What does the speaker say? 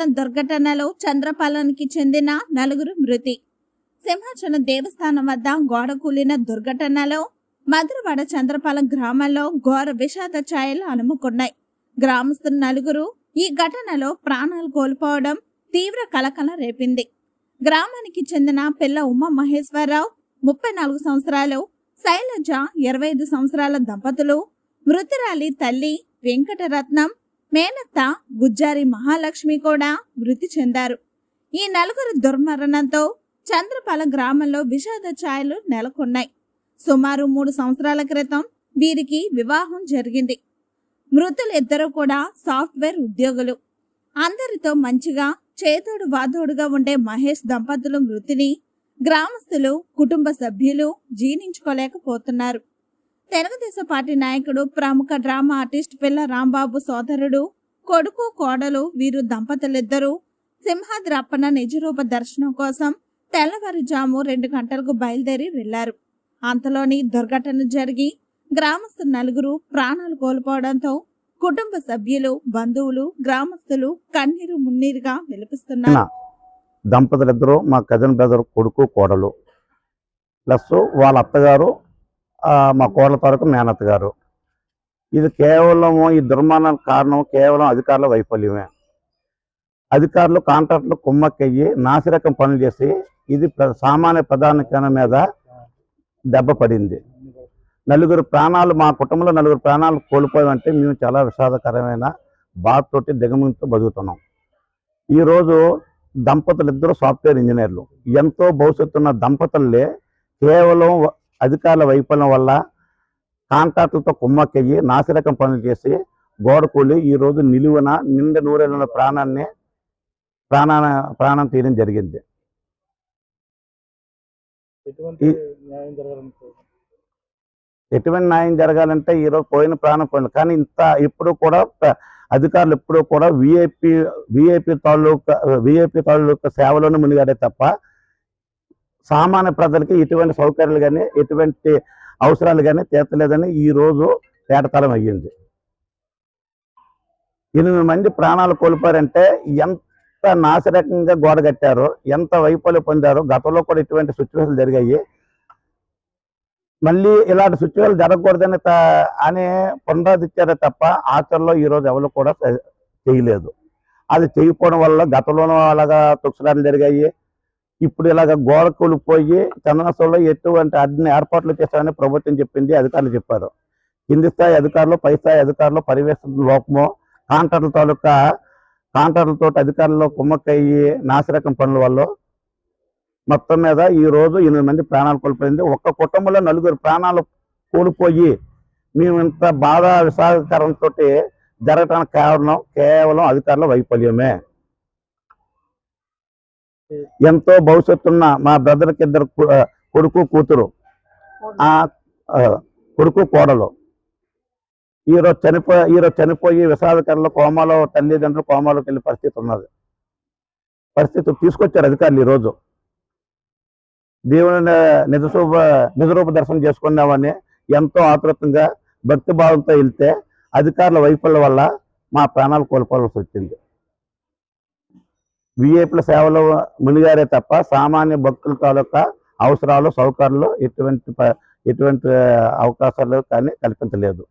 సింహాచలం దుర్ఘటనలో చంద్రపాలనికి చెందిన నలుగురు మృతి. సింహాచలం దేవస్థానం వద్ద గోడ కూలిన దుర్ఘటనలో మధురవాడ చంద్రపాలెం గ్రామంలో ఘోర విషాద ఛాయలు అలుముకున్నాయి గ్రామస్తులు నలుగురు ఈ ఘటనలో ప్రాణాలు కోల్పోవడం తీవ్ర కలకలం రేపింది. గ్రామానికి చెందిన పిల్ల ఉమా మహేశ్వరరావు ముప్పై నాలుగు సంవత్సరాలు శైలజ ఇరవై ఐదు సంవత్సరాల దంపతులు మృతురాలి తల్లి వెంకటరత్నం మేనత్త గుజ్జారి మహాలక్ష్మి కూడా మృతి చెందారు. ఈ నలుగురు దుర్మరణంతో చంద్రపాల గ్రామంలో విషాద ఛాయలు నెలకొన్నాయి. సుమారు మూడు సంవత్సరాల క్రితం వీరికి వివాహం జరిగింది. మృతులు కూడా సాఫ్ట్వేర్ ఉద్యోగులు. అందరితో మంచిగా చేతోడు వాదోడుగా ఉండే మహేష్ దంపతులు మృతిని గ్రామస్తులు కుటుంబ సభ్యులు జీర్ణించుకోలేకపోతున్నారు. తెలుగుదేశం పార్టీ నాయకుడు ప్రముఖ డ్రామా ఆర్టిస్ట్ పిల్ల రాంబాబు సోదరుడు కొడుకు కోడలు వీరు దంపతులిద్దరూ సింహాద్రి అప్పన్న నిజరూప దర్శనం కోసం తెల్లవారుజాము రెండు గంటలకు బయలుదేరి వెళ్ళారు అంతలోని దుర్ఘటన జరిగి గ్రామస్తులు నలుగురు ప్రాణాలు కోల్పోవడంతో కుటుంబ సభ్యులు బంధువులు గ్రామస్తులు కన్నీరు మున్నీరుగా విలపిస్తున్నారు. దంపతులిద్దరూ మా కజిన్ బ్రదర్ కొడుకు కోడలు ప్లస్ వాళ్ళ అత్తగారు మా కోడల తరకు మేనత్ గారు. ఇది కేవలం ఈ దుర్మరణానికి కారణం కేవలం అధికారుల వైఫల్యమే. అధికారులు కాంట్రాక్టులు కుమ్మక్కయ్యి నాసిరకం పనులు చేసి ఇది సామాన్య ప్రధానికరణ మీద దెబ్బ పడింది. నలుగురు ప్రాణాలు మా కుటుంబంలో నలుగురు ప్రాణాలు కోల్పోయామంటే మేము చాలా విషాదకరమైన బాధతోటి దిగమింతో బతుకుతున్నాం. ఈరోజు దంపతులు ఇద్దరు సాఫ్ట్వేర్ ఇంజనీర్లు. ఎంతో భవిష్యత్తున్న దంపతులే కేవలం అధికారుల వైఫల్యం వల్ల కాంట్రాక్టులతో కుమ్మక్కయ్యి నాసిరకం పనులు చేసి గోడ కూలి ఈ రోజు నిలువున నిండు నూరేళ్ళ ప్రాణాన్ని ప్రాణాన ప్రాణం తీయడం జరిగింది. ఎటువంటి న్యాయం జరగాలంటే ఈరోజు పోయిన ప్రాణం పోయింది కానీ ఇంత ఇప్పుడు కూడా అధికారులు ఎప్పుడూ కూడా విఐపి విఐపి తాలూకా విఐపి తాలూకా సేవలోనే మునిగాడే తప్ప సామాన్య ప్రజలకి ఎటువంటి సౌకర్యాలు కానీ ఎటువంటి అవసరాలు కానీ తీర్చలేదని ఈ రోజు తేటతలం అయ్యింది. ఎనిమిది మంది ప్రాణాలు కోల్పోయారంటే ఎంత నాశరకంగా గోడ కట్టారో ఎంత వైఫల్యం పొందారో గతంలో కూడా ఇటువంటి సిచ్యువేషన్ జరిగాయి. మళ్ళీ ఇలాంటి సిచ్యువేషన్ జరగకూడదని త- అని పునరాదిచ్చారే తప్ప ఆచరణలో ఈ రోజు ఎవరు కూడా చేయలేదు. అది చేయకపోవడం వల్ల గతంలోనూ అలాగా తుక్సరాలు జరిగాయి. ఇప్పుడు ఇలాగ గోడ కూలిపోయి చందనస్థలంలో ఎటువంటి అన్ని ఏర్పాట్లు చేశామని ప్రభుత్వం చెప్పింది అధికారులు చెప్పారు. కింది స్థాయి అధికారులు పై స్థాయి అధికారులు పర్యవేక్షణ లోపము కాంట్రాక్టుల తాలూకా కాంట్రాక్టులతో అధికారులు కుమ్మక్కయ్యి నాసిరకం పనుల వల్ల మొత్తం మీద ఈ రోజు ఎనిమిది మంది ప్రాణాలు కోల్పోయింది. ఒక్క కుటుంబంలో నలుగురు ప్రాణాలు కోల్పోయి మేము ఇంత బాధ విషాదకరంతో జరగటానికి కారణం కేవలం అధికారుల వైఫల్యమే. ఎంతో భవిష్యత్తున్న మా బ్రదర్కి ఇద్దరు కొడుకు కూతురు. ఆ కొడుకు కోడలు. ఈరోజు చనిపోయి ఈరోజు చనిపోయి విషాదకరంలో కోమాలో తల్లిదండ్రులు కోమాలోకి వెళ్ళే పరిస్థితి ఉన్నది. పరిస్థితి తీసుకొచ్చారు అధికారులు ఈరోజు. దేవుని నిజరూప నిజరూప దర్శనం చేసుకున్నామని ఎంతో ఆతృతంగా భక్తి భావంతో వెళ్తే అధికారుల వైఫల్యం వల్ల మా ప్రాణాలు కోల్పోవాల్సి వచ్చింది. విఐపుల సేవలు మునిగారే తప్ప సామాన్య భక్తుల తాలూకా అవసరాలు సౌకర్యాలు ఎటువంటి ప- ఎటువంటి అవకాశాలు కానీ కల్పించలేదు.